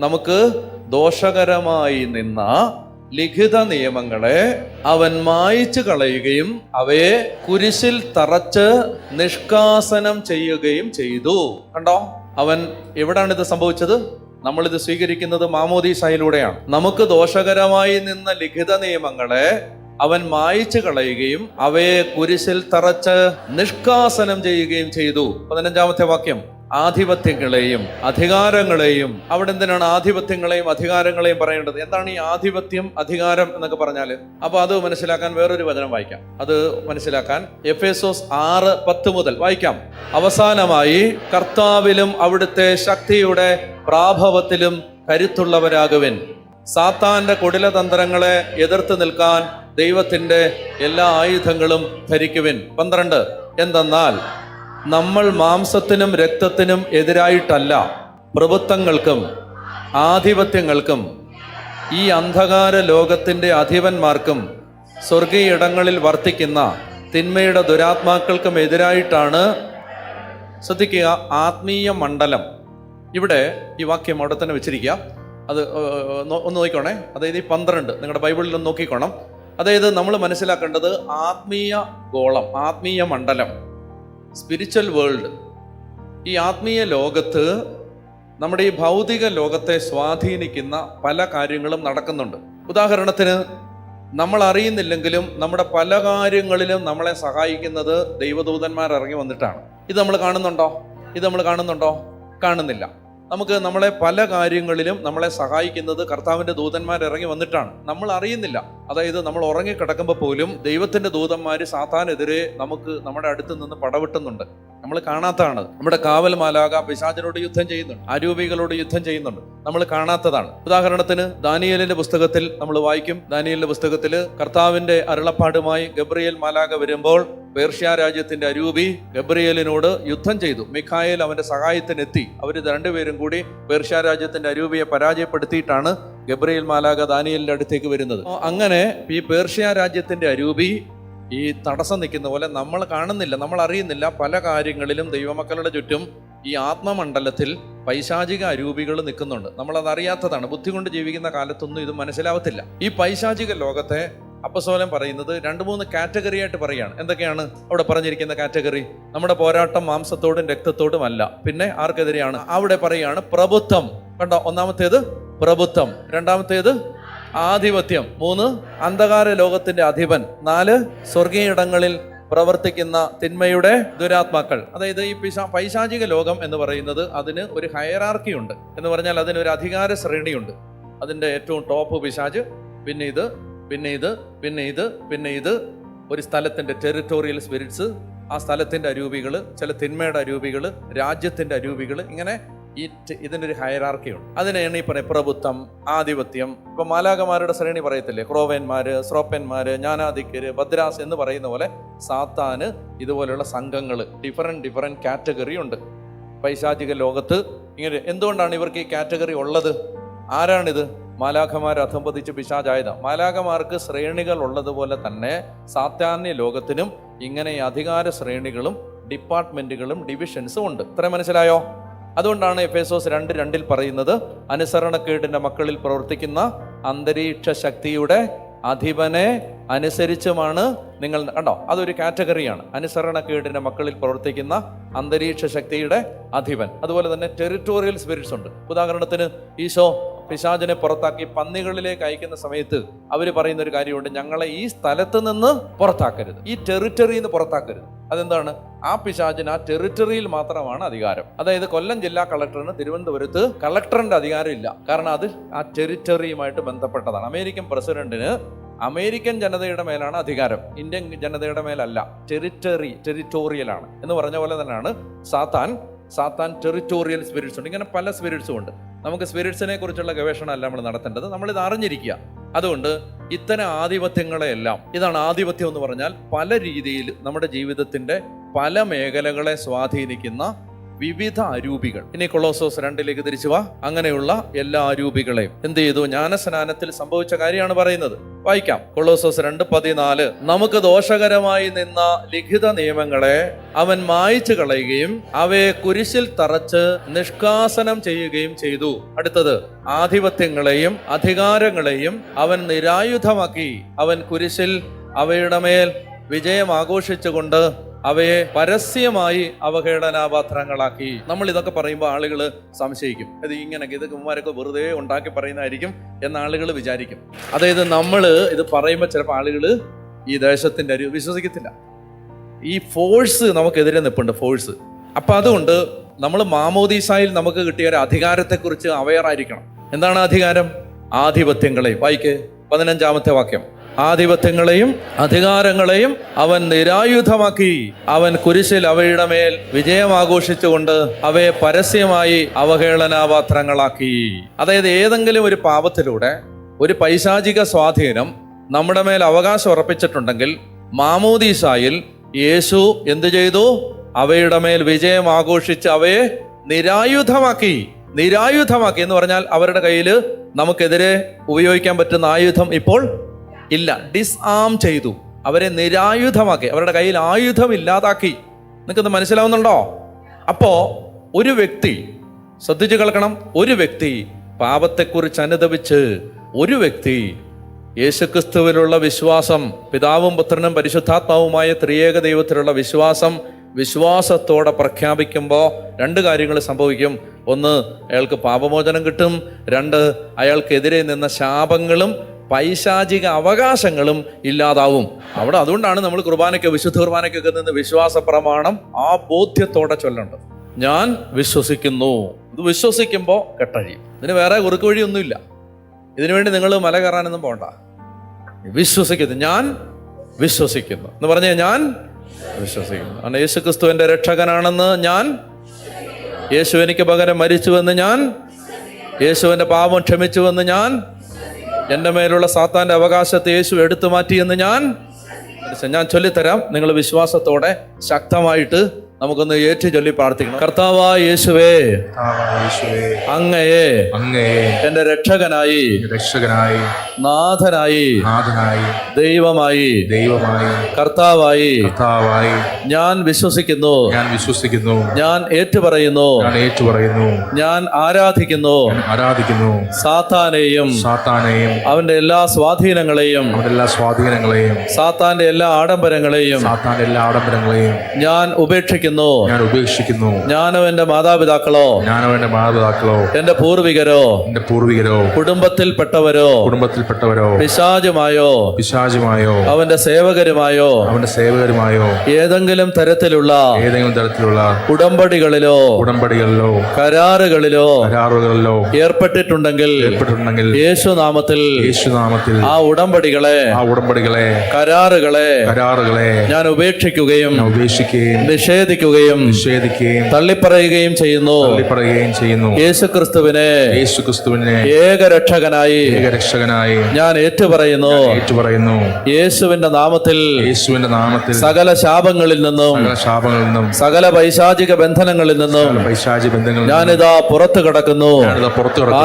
നമുക്ക് ദോഷകരമായി നിന്ന ലിഖിത നിയമങ്ങളെ അവൻ മായിച്ചു കളയുകയും അവയെ കുരിശിൽ തറച്ച് നിഷ്കാസനം ചെയ്യുകയും ചെയ്തു. കണ്ടോ? അവൻ എവിടാണ് ഇത് സംഭവിച്ചത്? ഇത് സ്വീകരിക്കുന്നത് മാമോദീസായിലൂടെയാണ്. നമുക്ക് ദോഷകരമായി നിന്ന ലിഖിത നിയമങ്ങളെ അവൻ മായിച്ചു കളയുകയും അവയെ കുരിശിൽ തറച്ച് നിഷ്കാസനം ചെയ്യുകയും ചെയ്തു. പതിനഞ്ചാമത്തെ വാക്യം. ആധിപത്യങ്ങളെയും അധികാരങ്ങളെയും അവിടെ എന്തിനാണ് ആധിപത്യങ്ങളെയും അധികാരങ്ങളെയും പറയേണ്ടത്? എന്താണ് ഈ ആധിപത്യം അധികാരം എന്നൊക്കെ പറഞ്ഞാൽ അപ്പോൾ അത് മനസ്സിലാക്കാൻ വേറൊരു വചനം വായിക്കാം. അത് മനസ്സിലാക്കാൻ എഫ് എസോസ് ആറ് പത്ത് മുതൽ വായിക്കാം. അവസാനമായി കർത്താവിലും അവിടുത്തെ ശക്തിയുടെ പ്രാഭവത്തിലും കരുത്തുള്ളവരാകുവിൻ. സാത്താന്റെ കുടിലതന്ത്രങ്ങളെ എതിർത്ത് നിൽക്കാൻ ദൈവത്തിന്റെ എല്ലാ ആയുധങ്ങളും ധരിക്കുവിൻ. പന്ത്രണ്ട്. എന്തെന്നാൽ നമ്മൾ മാംസത്തിനും രക്തത്തിനും എതിരായിട്ടല്ല പ്രഭുത്വങ്ങൾക്കും ആധിപത്യങ്ങൾക്കും ഈ അന്ധകാര ലോകത്തിന്റെ അധിപന്മാർക്കും സ്വർഗീയ ഇടങ്ങളിൽ വർത്തിക്കുന്ന തിന്മയുടെ ദുരാത്മാക്കൾക്കും എതിരായിട്ടാണ് ശ്രദ്ധിക്കുക ആത്മീയ മണ്ഡലം. ഇവിടെ ഈ വാക്യം അവിടെ തന്നെ വെച്ചിരിക്കുക. അത് ഒന്ന് നോക്കിക്കോണേ. അതായത് ഈ പന്ത്രണ്ട് നിങ്ങളുടെ ബൈബിളിൽ ഒന്ന് നോക്കിക്കോണം. അതായത് നമ്മൾ മനസ്സിലാക്കേണ്ടത് ആത്മീയ ഗോളം ആത്മീയ മണ്ഡലം. സ്പിരിച്വൽ വേൾഡ് ഈ ആത്മീയ ലോകത്ത് നമ്മുടെ ഈ ഭൗതിക ലോകത്തെ സ്വാധീനിക്കുന്ന പല കാര്യങ്ങളും നടക്കുന്നുണ്ട്. ഉദാഹരണത്തിന് നമ്മൾ അറിയുന്നില്ലെങ്കിലും നമ്മുടെ പല കാര്യങ്ങളിലും നമ്മളെ സഹായിക്കുന്നത് ദൈവദൂതന്മാർ ഇറങ്ങി വന്നിട്ടാണ്. ഇത് നമ്മൾ കാണുന്നുണ്ടോ? ഇത് നമ്മൾ കാണുന്നുണ്ടോ? കാണുന്നില്ല. നമുക്ക് നമ്മളെ പല കാര്യങ്ങളിലും നമ്മളെ സഹായിക്കുന്നത് കർത്താവിന്റെ ദൂതന്മാർ ഇറങ്ങി വന്നിട്ടാണ്. നമ്മൾ അറിയുന്നില്ല. അതായത് നമ്മൾ ഉറങ്ങിക്കിടക്കുമ്പോൾ പോലും ദൈവത്തിന്റെ ദൂതന്മാർ സാത്താനെതിരെ നമുക്ക് നമ്മുടെ അടുത്ത് നിന്ന് പടവെട്ടുന്നുണ്ട്. നമ്മൾ കാണാത്തതാണ്. നമ്മുടെ കാവൽ മാലാക പിശാചനോട് യുദ്ധം ചെയ്യുന്നുണ്ട്. അരൂപികളോട് യുദ്ധം ചെയ്യുന്നുണ്ട്. നമ്മൾ കാണാത്തതാണ്. ഉദാഹരണത്തിന് ദാനിയലിന്റെ പുസ്തകത്തിൽ നമ്മൾ വായിക്കും. ദാനിയലിന്റെ പുസ്തകത്തിൽ കർത്താവിന്റെ അരുളപ്പാടുമായി ഗബ്രിയേൽ മാലാക വരുമ്പോൾ പേർഷ്യ രാജ്യത്തിന്റെ അരൂപി ഗബ്രിയേലിനോട് യുദ്ധം ചെയ്തു. മിഖായേൽ അവന്റെ സഹായത്തിനെത്തി. അവർ രണ്ടുപേരും കൂടി പേർഷ്യ രാജ്യത്തിന്റെ അരൂപിയെ പരാജയപ്പെടുത്തിയിട്ടാണ് ഗബ്രിയേൽ മാലാക ദാനിയലിന്റെ അടുത്തേക്ക് വരുന്നത്. അങ്ങനെ ഈ പേർഷ്യ രാജ്യത്തിന്റെ അരൂപി ഈ തടസ്സം നിൽക്കുന്ന പോലെ നമ്മൾ കാണുന്നില്ല നമ്മൾ അറിയുന്നില്ല. പല കാര്യങ്ങളിലും ദൈവമക്കളുടെ ചുറ്റും ഈ ആത്മമണ്ഡലത്തിൽ പൈശാചിക അരൂപികൾ നിൽക്കുന്നുണ്ട്. നമ്മളത് അറിയാത്തതാണ് ബുദ്ധി കൊണ്ട് ജീവിക്കുന്ന കാലത്തൊന്നും ഇത് മനസ്സിലാവത്തില്ല. ഈ പൈശാചിക ലോകത്തെ അപ്പസോലം പറയുന്നത് രണ്ട് മൂന്ന് കാറ്റഗറി ആയിട്ട് പറയാണ് എന്തൊക്കെയാണ് അവിടെ പറഞ്ഞിരിക്കുന്ന കാറ്റഗറി? നമ്മുടെ പോരാട്ടം മാംസത്തോടും രക്തത്തോടും അല്ല. പിന്നെ ആർക്കെതിരെയാണ്? അവിടെ പറയാണ് പ്രഭുത്വം കണ്ടോ? ഒന്നാമത്തേത് പ്രഭുത്വം രണ്ടാമത്തേത് ആധിപത്യം. മൂന്ന് അന്ധകാര ലോകത്തിന്റെ അധിപൻ. നാല് സ്വർഗീയിടങ്ങളിൽ പ്രവർത്തിക്കുന്ന തിന്മയുടെ ദുരാത്മാക്കൾ. അതായത് ഈ പിശാ പൈശാചിക ലോകം എന്ന് പറയുന്നത് അതിന് ഒരു ഹയറാർക്കി ഉണ്ട്. എന്ന് പറഞ്ഞാൽ അതിന് ഒരു അധികാര ശ്രേണിയുണ്ട്. അതിന്റെ ഏറ്റവും ടോപ്പ് പിശാജ് പിന്നെ ഇത് പിന്നെ ഇത് പിന്നെ ഇത് പിന്നെ ഇത് ഒരു സ്ഥലത്തിന്റെ ടെറിട്ടോറിയൽ സ്പിരിറ്റ്സ് ആ സ്ഥലത്തിന്റെ അരൂപികൾ ചില തിന്മയുടെ അരൂപികൾ രാജ്യത്തിന്റെ അരൂപികൾ ഇങ്ങനെ ട്- ഇതിനൊരു ഹയറാർക്കിയുണ്ട് അതിനെയാണ് ഈ പ്രഭുത്വം ആധിപത്യം. ഇപ്പൊ മാലാകമാരുടെ ശ്രേണി പറയത്തില്ലേ? ക്രോവേന്മാര് സ്രോപ്പന്മാര് ജ്ഞാനാധിക്യര് ഭദ്രാസ് എന്ന് പറയുന്ന പോലെ സാത്താന് ഇതുപോലെയുള്ള സംഘങ്ങൾ ഡിഫറെന്റ് ഡിഫറെന്റ് കാറ്റഗറി ഉണ്ട്. പൈശാചിക ലോകത്ത് ഇങ്ങനെ എന്തുകൊണ്ടാണ് ഇവർക്ക് ഈ കാറ്റഗറി ഉള്ളത്? ആരാണിത്? മാലാഖമാർ അധംപതിച്ച് പിശാചായത. മാലാഖമാർക്ക് ശ്രേണികൾ ഉള്ളതുപോലെ തന്നെ സാത്താന്യ ലോകത്തിനും ഇങ്ങനെ അധികാര ശ്രേണികളും ഡിപ്പാർട്ട്മെന്റുകളും ഡിവിഷൻസും ഉണ്ട്. ഇത്ര മനസ്സിലായോ? അതുകൊണ്ടാണ് എഫ് എസോസ് രണ്ട് രണ്ടിൽ പറയുന്നത് അനുസരണക്കേടിന്റെ മക്കളിൽ പ്രവർത്തിക്കുന്ന അന്തരീക്ഷ ശക്തിയുടെ അധിപനെ അനുസരിച്ചുമാണ് നിങ്ങൾ കണ്ടോ? അതൊരു കാറ്റഗറിയാണ്. അനുസരണക്കേടിന്റെ മക്കളിൽ പ്രവർത്തിക്കുന്ന അന്തരീക്ഷ ശക്തിയുടെ അധിപൻ. അതുപോലെ തന്നെ ടെറിട്ടോറിയൽ സ്പിരിറ്റ്സ് ഉണ്ട്. ഉദാഹരണത്തിന് ഈശോ പിശാചിനെ പുറത്താക്കി പന്നികളിലേക്ക് അയക്കുന്ന സമയത്ത് അവർ പറയുന്ന ഒരു കാര്യമുണ്ട്. ഞങ്ങളെ ഈ സ്ഥലത്ത് നിന്ന് പുറത്താക്കരുത്. ഈ ടെറിറ്ററിയിൽ നിന്ന് പുറത്താക്കരുത്. അതെന്താണ്? ആ പിശാചിന് ആ ടെറിറ്ററിയിൽ മാത്രമാണ് അധികാരം. അതായത് കൊല്ലം ജില്ലാ കളക്ടറിന് തിരുവനന്തപുരത്ത് കളക്ടറിന്റെ അധികാരം ഇല്ല. കാരണം അത് ആ ടെറിറ്ററിയുമായിട്ട് ബന്ധപ്പെട്ടതാണ്. അമേരിക്കൻ പ്രസിഡന്റിന് അമേരിക്കൻ ജനതയുടെ മേലാണ് അധികാരം. ഇന്ത്യൻ ജനതയുടെ മേലല്ല. ടെറിറ്ററി ടെറിറ്റോറിയലാണ് എന്ന് പറഞ്ഞ പോലെ തന്നെയാണ് സാത്താൻ. സാത്താൻ ടെറിറ്റോറിയൽ സ്പിരിറ്റ്സ് ഉണ്ട്. ഇങ്ങനെ പല സ്പിരിറ്റ്സും ഉണ്ട്. നമുക്ക് സ്പിരിറ്റ്സിനെ കുറിച്ചുള്ള ഗവേഷണമല്ല നമ്മൾ നടത്തേണ്ടത്. നമ്മൾ ഇത് അറിഞ്ഞിരിക്കുക. അതുകൊണ്ട് ഇത്തരം ആധിപത്യങ്ങളെയെല്ലാം ഇതാണ് ആധിപത്യം എന്ന് പറഞ്ഞാൽ പല രീതിയിൽ നമ്മുടെ ജീവിതത്തിന്റെ പല മേഖലകളെ സ്വാധീനിക്കുന്ന വിവിധ അരൂപികൾ. ഇനി കൊളോസോസ് രണ്ടിലേക്ക് തിരിച്ചു വാ. അങ്ങനെയുള്ള എല്ലാ അരൂപികളെയും. എന്ത് ചെയ്തു? ജ്ഞാനസ്നാനത്തിൽ സംഭവിച്ച കാര്യമാണ് പറയുന്നത്. വായിക്കാം. കൊളോസോസ് രണ്ട് പതിനാല്. നമുക്ക് ദോഷകരമായി നിന്ന ലിഖിത നിയമങ്ങളെ അവൻ മായിച്ചു കളയുകയും അവയെ കുരിശിൽ തറച്ച് നിഷ്കാസനം ചെയ്യുകയും ചെയ്തു. അടുത്തത് ആധിപത്യങ്ങളെയും അധികാരങ്ങളെയും അവൻ നിരായുധമാക്കി. അവൻ കുരിശിൽ അവയുടെ മേൽ വിജയം ആഘോഷിച്ചുകൊണ്ട് അവയെ പരസ്യമായി അവഹേളനാപാത്രങ്ങളാക്കി. നമ്മൾ ഇതൊക്കെ പറയുമ്പോൾ ആളുകൾ സംശയിക്കും. ഇത് ഇങ്ങനെ ഇത് കുമാരൊക്കെ വെറുതെ ഉണ്ടാക്കി പറയുന്നതായിരിക്കും എന്ന് ആളുകൾ വിചാരിക്കും. അതായത് നമ്മൾ ഇത് പറയുമ്പോൾ ചിലപ്പോൾ ആളുകൾ ഈ ദേശത്തിന്റെ ഒരു വിശ്വസിക്കത്തില്ല. ഈ ഫോഴ്സ് നമുക്കെതിരെ നിൽപ്പുണ്ട് ഫോഴ്സ്. അപ്പം അതുകൊണ്ട് നമ്മൾ മാമോദീസായിൽ നമുക്ക് കിട്ടിയ ഒരു അധികാരത്തെക്കുറിച്ച് അവയറായിരിക്കണം എന്താണ് അധികാരം? ആധിപത്യങ്ങളെ. വായിക്ക് പതിനഞ്ചാമത്തെ വാക്യം. ആധിപത്യങ്ങളെയും അധികാരങ്ങളെയും അവൻ നിരായുധമാക്കി. അവൻ കുരിശിൽ അവയുടെ മേൽ വിജയം ആഘോഷിച്ചുകൊണ്ട് അവയെ പരസ്യമായി അവഹേളനാപാത്രങ്ങളാക്കി. അതായത് ഏതെങ്കിലും ഒരു പാപത്തിലൂടെ ഒരു പൈശാചിക സ്വാധീനം നമ്മുടെ മേൽ അവകാശം ഉറപ്പിച്ചിട്ടുണ്ടെങ്കിൽ മാമോദീസായിൽ യേശു എന്തു ചെയ്തു? അവയുടെ മേൽ വിജയം ആഘോഷിച്ച് അവയെ നിരായുധമാക്കി. നിരായുധമാക്കി എന്ന് പറഞ്ഞാൽ അവരുടെ കയ്യിൽ നമുക്കെതിരെ ഉപയോഗിക്കാൻ പറ്റുന്ന ആയുധം ഇപ്പോൾ ഇല്ല. ഡിസ്ആം ചെയ്തു. അവരെ നിരായുധമാക്കി. അവരുടെ കയ്യിൽ ആയുധം ഇല്ലാതാക്കി നിങ്ങൾക്കൊന്ന് മനസ്സിലാവുന്നുണ്ടോ? അപ്പോൾ ഒരു വ്യക്തി ശ്രദ്ധിച്ചു കേൾക്കണം. ഒരു വ്യക്തി പാപത്തെക്കുറിച്ച് അനുദപിച്ച് ഒരു വ്യക്തി യേശുക്രിസ്തുവിലുള്ള വിശ്വാസം പിതാവും പുത്രനും പരിശുദ്ധാത്മാവുമായ ത്രിയേക ദൈവത്തിലുള്ള വിശ്വാസം വിശ്വാസത്തോടെ പ്രഖ്യാപിക്കുമ്പോൾ രണ്ട് കാര്യങ്ങൾ സംഭവിക്കും. ഒന്ന് അയാൾക്ക് പാപമോചനം കിട്ടും. രണ്ട് അയാൾക്കെതിരെ നിന്ന ശാപങ്ങളും പൈശാചിക അവകാശങ്ങളും ഇല്ലാതാവും. അവിടെ അതുകൊണ്ടാണ് നമ്മൾ കുർബാനയ്ക്ക് വിശുദ്ധ കുർബാനയ്ക്കൊക്കെ നിന്ന് വിശ്വാസ പ്രമാണം ആ ബോധ്യത്തോടെ ചൊല്ലേണ്ടത്. ഞാൻ വിശ്വസിക്കുന്നു. ഇത് വിശ്വസിക്കുമ്പോൾ കെട്ടഴിയും. ഇതിന് വേറെ കുറുക്ക് വഴിയൊന്നുമില്ല. ഇതിനുവേണ്ടി നിങ്ങൾ മല കയറാനൊന്നും പോകണ്ട. വിശ്വസിക്കുന്നു. ഞാൻ വിശ്വസിക്കുന്നു. എന്ന് പറഞ്ഞ ഞാൻ വിശ്വസിക്കുന്നു. കാരണം യേശു ക്രിസ്തുവിന്റെ രക്ഷകനാണെന്ന് ഞാൻ യേശു എനിക്ക് പകരം മരിച്ചുവെന്ന് ഞാൻ യേശുവിന്റെ പാപം ക്ഷമിച്ചുവെന്ന് ഞാൻ എന്റെ മേലുള്ള സാത്താന്റെ അവകാശത്തെ യേശു എടുത്തു മാറ്റിയെന്ന് ഞാൻ ഞാൻ ചൊല്ലിത്തരാം. നിങ്ങൾ വിശ്വാസത്തോടെ ശക്തമായിട്ട് നമുക്കൊന്ന് ഏറ്റു ചൊല്ലി പ്രാർത്ഥിക്കണം. കർത്താവായ യേശുവേ അങ്ങയെ അങ്ങയെ എന്റെ രക്ഷകനായി രക്ഷകനായി നാഥനായി നാഥനായി ദൈവമായി ദൈവമായി കർത്താവായി കർത്താവായി ഞാൻ വിശ്വസിക്കുന്നു ഞാൻ വിശ്വസിക്കുന്നു ഞാൻ ഏറ്റുപറയുന്നു ഞാൻ ഏറ്റുപറയുന്നു ഞാൻ ആരാധിക്കുന്നു ആരാധിക്കുന്നു സാത്താനെയും സാത്താനെയും അവന്റെ എല്ലാ സ്വാധീനങ്ങളെയും അവന്റെ എല്ലാ സ്വാധീനങ്ങളെയും സാത്താന്റെ എല്ലാ ആഡംബരങ്ങളെയും സാത്താന്റെ എല്ലാ ആഡംബരങ്ങളെയും ഞാൻ ഉപേക്ഷിക്കുന്നു. ഞാൻ ഉപേക്ഷിക്കുന്നു. ഞാനോ എന്റെ മാതാപിതാക്കളോ? ഞാനോ എന്റെ മാതാപിതാക്കളോ? എന്റെ പൂർവികരോ? എന്റെ പൂർവികരോ? കുടുംബത്തിൽപ്പെട്ടവരോ? കുടുംബത്തിൽപ്പെട്ടവരോ? പിശാചുമായോ? പിശാചുമായോ? അവന്റെ സേവകരുമായോ? അവന്റെ സേവകരുമായോ? ഏതെങ്കിലും തരത്തിലുള്ള ഏതെങ്കിലും തരത്തിലുള്ള ഉടമ്പടികളിലോ? ഉടമ്പടികളിലോ? കരാറുകളിലോ? കരാറുകളിലോ? ഏർപ്പെട്ടിട്ടുണ്ടെങ്കിൽ ഏർപ്പെട്ടിട്ടുണ്ടെങ്കിൽ യേശുനാമത്തിൽ യേശുനാമത്തിൽ ആ ഉടമ്പടികളെ ആ ഉടമ്പടികളെ കരാറുകളെ കരാറുകളെ ഞാൻ ഉപേക്ഷിക്കുകയും ഞാൻ ഉപേക്ഷിക്കുകയും നിഷേധിക്കുകയും നിഷേധിക്കുകയും തള്ളിപ്പറയുകയും ചെയ്യുന്നു. തള്ളിപ്പറയുകയും ചെയ്യുന്നു. യേശുക്രിസ്തുവിനെ യേശു ക്രിസ്തുവിനെ ഏകരക്ഷകനായി ഏകരക്ഷകനായി ഞാൻ ഏറ്റുപറയുന്നു. ഏറ്റുപറയുന്നു. യേശുവിന്റെ നാമത്തിൽ യേശുവിന്റെ നാമത്തിൽ സകല ശാപങ്ങളിൽ നിന്നും സകല ശാപങ്ങളിൽ നിന്നും സകല പൈശാചിക ബന്ധനങ്ങളിൽ നിന്നും പൈശാചിക ബന്ധങ്ങളിൽ നിന്നും ഞാനിതാ പുറത്തു കിടക്കുന്നു. പുറത്തു കിടക്കുന്നു.